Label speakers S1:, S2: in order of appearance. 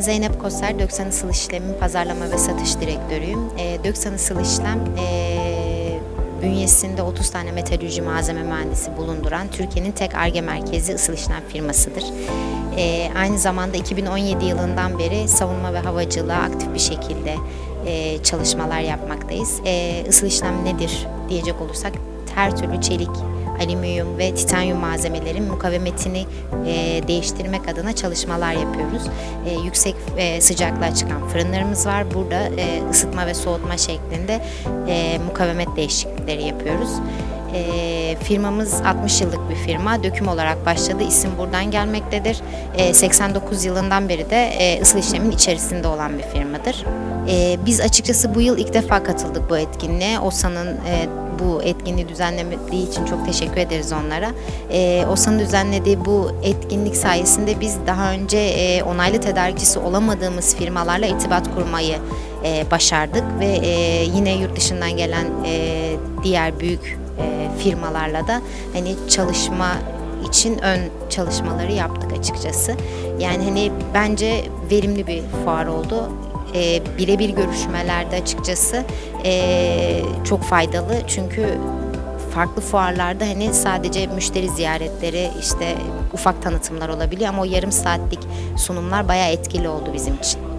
S1: Zeynep Koser, Döksan Isıl İşlem'in pazarlama ve satış direktörüyüm. E, Döksan Isıl İşlem, e, bünyesinde 30 tane metalürji malzeme mühendisi bulunduran Türkiye'nin tek ARGE merkezi ısıl işlem firmasıdır. E, aynı zamanda 2017 yılından beri savunma ve havacılığa aktif bir şekilde e, çalışmalar yapmaktayız. E, ısıl işlem nedir diyecek olursak her türlü çelik, alüminyum ve titanyum malzemelerin mukavemetini e, değiştirmek adına çalışmalar yapıyoruz. E, yüksek e, sıcaklığa çıkan fırınlarımız var. Burada e, ısıtma ve soğutma şeklinde e, mukavemet değişiklikleri yapıyoruz. E, firmamız 60 yıllık bir firma. Döküm olarak başladı. İsim buradan gelmektedir. E, 89 yılından beri de e, ısıl işlemin içerisinde olan bir firmadır. E, biz açıkçası bu yıl ilk defa katıldık bu etkinliğe. OSA'nın e, bu etkinliği düzenlemediği için çok teşekkür ederiz onlara. E, OSA'nın düzenlediği bu etkinlik sayesinde biz daha önce e, onaylı tedarikçisi olamadığımız firmalarla irtibat kurmayı e, başardık ve e, yine yurt dışından gelen e, diğer büyük e, firmalarla da hani çalışma için ön çalışmaları yaptık açıkçası. Yani hani bence verimli bir fuar oldu. E, birebir görüşmelerde açıkçası e, çok faydalı çünkü farklı fuarlarda hani sadece müşteri ziyaretleri işte ufak tanıtımlar olabiliyor ama o yarım saatlik sunumlar bayağı etkili oldu bizim için.